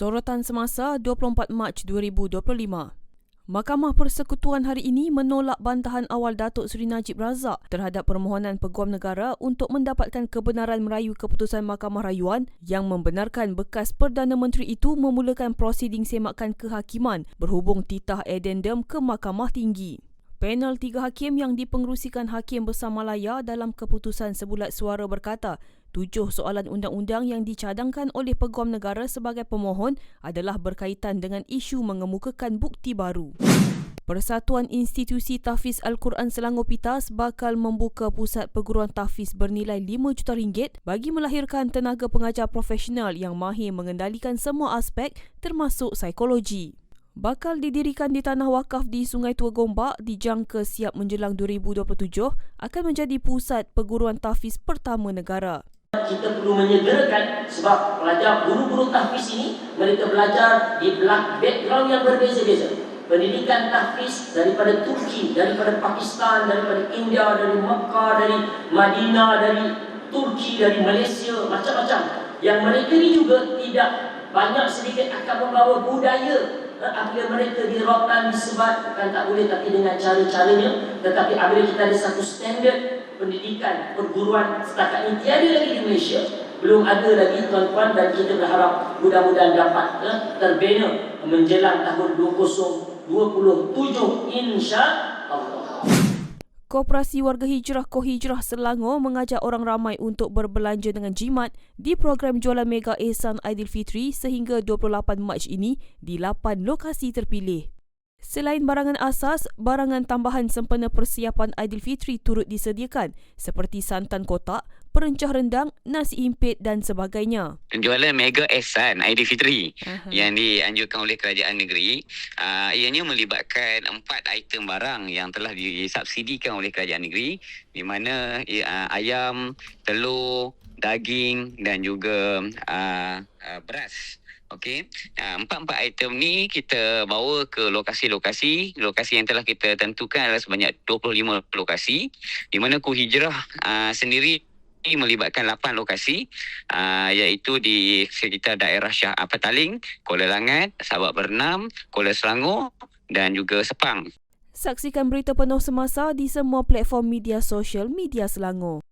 Sorotan semasa 24 Mac 2025. Mahkamah Persekutuan hari ini menolak bantahan awal Datuk Seri Najib Razak terhadap permohonan Peguam Negara untuk mendapatkan kebenaran merayu keputusan Mahkamah Rayuan yang membenarkan bekas Perdana Menteri itu memulakan prosiding semakan kehakiman berhubung titah addendum ke Mahkamah Tinggi. Panel tiga hakim yang dipengerusikan Hakim Besar Malaya dalam keputusan sebulat suara berkata, tujuh soalan undang-undang yang dicadangkan oleh Peguam Negara sebagai pemohon adalah berkaitan dengan isu mengemukakan bukti baru. Persatuan Institusi Tahfiz Al-Quran Selangor PITAS bakal membuka pusat perguruan tahfiz bernilai 5 juta ringgit bagi melahirkan tenaga pengajar profesional yang mahir mengendalikan semua aspek termasuk psikologi bakal didirikan di tanah wakaf di Sungai Tua Gombak dijangka siap menjelang 2027 akan menjadi pusat perguruan tahfiz pertama negara. Kita perlu menyegerakan sebab pelajar guru-guru tahfiz ini mereka belajar di background yang berbeza-beza. Pendidikan tahfiz daripada Turki, daripada Pakistan, daripada India, dari Makkah, dari Madinah, dari Turki, dari Malaysia, macam-macam. Yang mereka ini juga tidak banyak sedikit akan membawa budaya apabila mereka dirotan, disebat bukan tak boleh tapi dengan cara-caranya tetapi apabila kita ada satu standard pendidikan perguruan setakat ini tiada lagi di Malaysia belum ada lagi tuan-tuan dan kita berharap mudah-mudahan dapat eh, terbina menjelang tahun 2027 insya Allah. Koperasi Warga Hijrah Kohijrah Selangor mengajak orang ramai untuk berbelanja dengan jimat di program jualan Mega Ehsan Aidilfitri sehingga 28 Mac ini di 8 lokasi terpilih. Selain barangan asas, barangan tambahan sempena persiapan Aidilfitri turut disediakan seperti santan kotak, perencah rendang, nasi impit dan sebagainya. Penjualan Mega Ehsan Aidilfitri Aha. yang dianjurkan oleh kerajaan negeri, uh, ianya melibatkan empat item barang yang telah disubsidikan oleh kerajaan negeri di mana uh, ayam, telur, daging dan juga uh, uh, beras. Okey, uh, empat-empat item ni kita bawa ke lokasi-lokasi. Lokasi yang telah kita tentukan adalah sebanyak 25 lokasi di mana Ku Hijrah uh, sendiri melibatkan 8 lokasi uh, iaitu di sekitar daerah Shah Petaling, Kuala Langat, Sabak Bernam, Kuala Selangor dan juga Sepang. Saksikan berita penuh semasa di semua platform media sosial media Selangor.